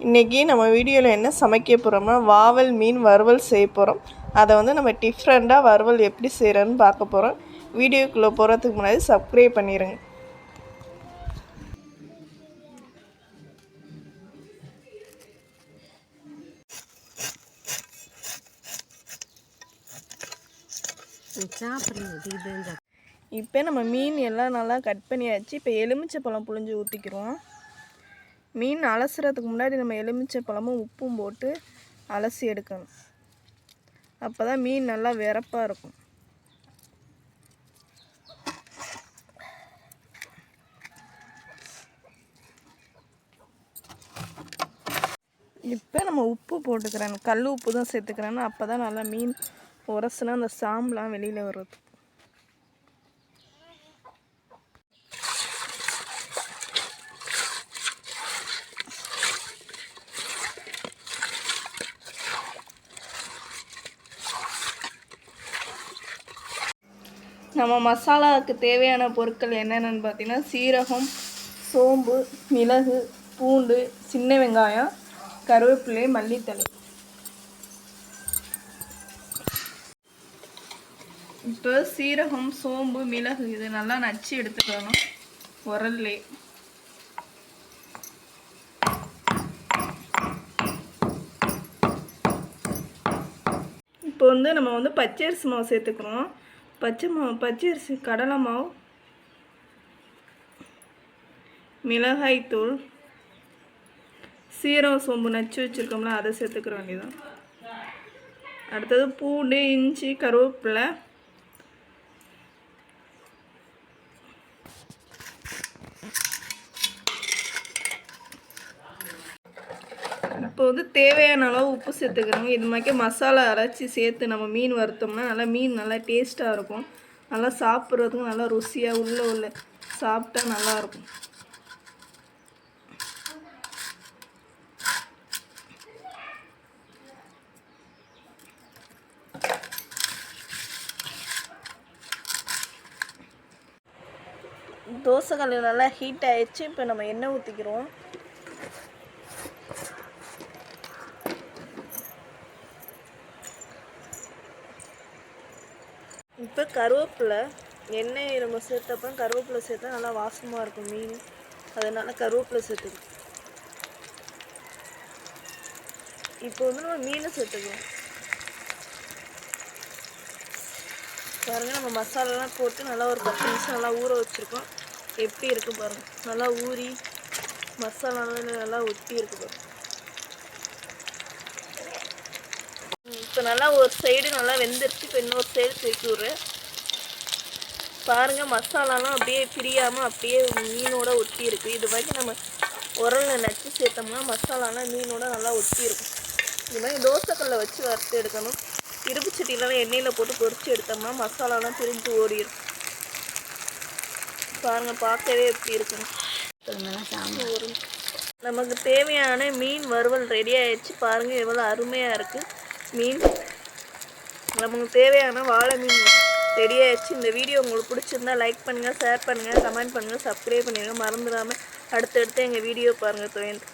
இன்றைக்கி நம்ம வீடியோவில் என்ன சமைக்க போகிறோம்னா வாவல் மீன் வறுவல் செய்ய போகிறோம் அதை வந்து நம்ம டிஃப்ரெண்ட்டாக வறுவல் எப்படி செய்கிறோன்னு பார்க்க போகிறோம் வீடியோக்குள்ளே போகிறதுக்கு முன்னாடி சப்ஸ்கிரைப் பண்ணிடுங்க இப்போ நம்ம மீன் எல்லாம் நல்லா கட் பண்ணியாச்சு. இப்போ எலுமிச்சை பழம் புழிஞ்சு ஊற்றிக்கிறோம் மீன் அலசுறதுக்கு முன்னாடி நம்ம எலுமிச்சை பழமும் உப்பும் போட்டு அலசி எடுக்கணும். அப்போ தான் மீன் நல்லா விறப்பாக இருக்கும். இப்போ நம்ம உப்பு போட்டுக்கிறேன். கல் உப்பு தான் சேர்த்துக்கிறேன்னு. அப்போ தான் நல்லா மீன் உரசுனா அந்த சாம்பலாம் வெளியில் வருது நம்ம மசாலாவுக்கு தேவையான பொருட்கள் என்னென்னு பார்த்தீங்கன்னா சீரகம் சோம்பு மிளகு பூண்டு சின்ன வெங்காயம் கருவேப்பிலை மல்லித்தலை இப்போ சீரகம் சோம்பு மிளகு இது நல்லா நச்சு எடுத்துக்கணும். உரல்லே. இப்போ வந்து நம்ம வந்து பச்சரிசி மாவு சேர்த்துக்கிறோம். பச்சை மாவு பச்சரிசி கடலை மாவு மிளகாய்த்தூள் சீரகம் சோம்பு நச்சு வச்சுருக்கோம்ல அதை சேர்த்துக்கிற வேண்டியதான் அடுத்தது பூண்டு இஞ்சி கருவேப்பிலை. இப்போ வந்து தேவையான அளவு உப்பு சேர்த்துக்கிறோங்க. இது மாதிரி மசாலா அரைச்சி சேர்த்து நம்ம மீன் வறுத்தோம்னா நல்லா மீன் நல்லா டேஸ்ட்டாக இருக்கும். நல்லா சாப்பிட்றதுக்கும் நல்லா ருசியாக உள்ள உள்ள சாப்பிட்டா நல்லாயிருக்கும் தோசைக்கல் நல்லா ஹீட் ஆயிடுச்சு. இப்போ நம்ம எண்ணெய் ஊற்றிக்கிறோம் இப்போ கருவேப்பிலை எண்ணெய் நம்ம சேர்த்தப்ப கருவேப்பிலை சேர்த்தா நல்லா வாசமாக இருக்கும் மீன். அதனால் கருவேப்பிலை சேர்த்துக்கணும். இப்போ வந்து நம்ம மீனை சேர்த்துக்குவோம் பாருங்க நம்ம மசாலாலாம் போட்டு நல்லா ஒரு பத்து நிமிஷம் நல்லா ஊற வச்சுருக்கோம். எப்படி இருக்கு பாருங்க. நல்லா ஊறி மசாலாலாம் நல்லா ஒட்டி இருக்கு பாருங்க. இப்போ நல்லா ஒரு சைடு நல்லா வெந்துருச்சு இப்போ இன்னொரு சைடு தூக்கி விட்றேன். பாருங்கள் மசாலாலாம் அப்படியே பிரியாமல் அப்படியே மீனோட ஒட்டி இருக்குது இது மாதிரி நம்ம உரலில் நச்சு சேர்த்தோம்னா மசாலாலாம் மீனோட நல்லா ஒட்டி இருக்கும் இது மாதிரி தோசைக்கல்ல வச்சு வறுத்து எடுக்கணும். இருப்பு சட்டிலலாம் எண்ணெயில் போட்டு பொரிச்சு எடுத்தோம்னா மசாலாலாம் பிரிஞ்சு ஓடிடும் பாருங்கள் பார்க்கவே எப்படி ஒரு நமக்கு தேவையான மீன் வறுவல் ரெடி ஆயிடுச்சு. பாருங்கள் எவ்வளோ அருமையாக இருக்குது மீன். நமக்கு தேவையான வாழை மீன் ரெடியாகிடுச்சு இந்த வீடியோ உங்களுக்கு பிடிச்சிருந்தா லைக் பண்ணுங்கள் ஷேர் பண்ணுங்கள் கமெண்ட் பண்ணுங்கள் சப்ஸ்கிரைப் பண்ணிடுங்க மறந்துடாமல் அடுத்தடுத்து எங்கள் வீடியோ பாருங்கள் துயந்து